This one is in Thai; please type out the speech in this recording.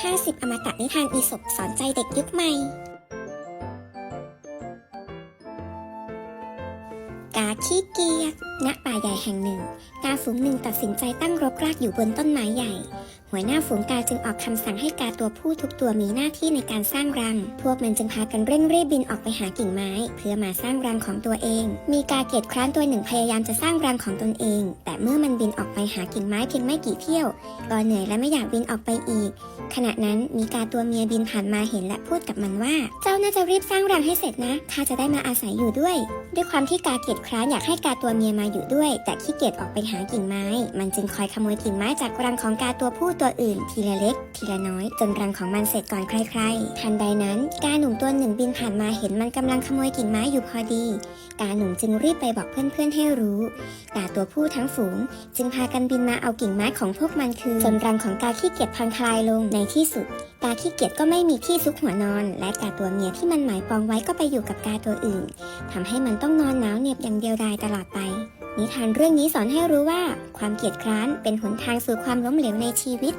50 อมตะนิทานอีสบสอนใจเด็กยุคใหม่ กาขี้เกียจณป่าใหญ่แห่งหนึ่ง กาฝูงหนึ่งตัดสินใจตั้งรกรากอยู่บนต้นไม้ใหญ่ หัวหน้าฝูงกาจึงออกคำสั่งให้กาตัวผู้ทุกตัวมีหน้าที่ในการสร้างรัง พวกมันจึงพากันเร่งรีบบินออกไปหากิ่งไม้ เพื่อมาสร้างรังของตัวเอง มีกาเกียจคร้านตัวหนึ่งพยายามจะสร้างรังของตนเอง แต่เมื่อมันบินออกไปหากิ่งไม้เพียงไม่กี่เที่ยว ก็เหนื่อยและไม่อยากบินออกไปอีก ขณะนั้นมีกาตัวเมียบินผ่านมาเห็นและพูดกับมันว่า เจ้าน่าจะรีบสร้างรังให้เสร็จนะข้าจะได้มาอาศัยอยู่ด้วย ด้วยความที่กาเกียจคร้านอยากให้กาตัวเมียมาอยู่ด้วย แต่ขี้เกียจออกไปหากิ่งไม้ มันจึงคอยขโมยกิ่งไม้จากรังของกาตัวผู้ตัวอื่นทีละเล็ก ทีละน้อย จนรังของมันเสร็จก่อนใครๆทันใดนั้น กาหนุ่มตัวหนึ่งบินผ่านมาเห็นมันกำลังขโมยกิ่งไม้อยู่พอดี กาหนุ่มจึงรีบไปบอกเพื่อนๆให้รู้กาตัวผู้ทั้งฝูง จึงพากันบินมาเอากิ่งไม้ของพวกมันคืนจนรังของกาขี้เกียจพังทลายลงในที่สุด กาขี้เกียจก็ไม่มีที่ซุกหัวนอน และกาตัวเมียที่มันหมายปองไว้ก็ไปอยู่กับกาตัวอื่นทำให้มันต้องนอนหนาวเหน็บอย่างเดียวดายตลอดไป นิทานเรื่องนี้สอนให้รู้ว่า ความเกียจคร้านเป็นหนทางสู่ความล้มเหลวในชีวิต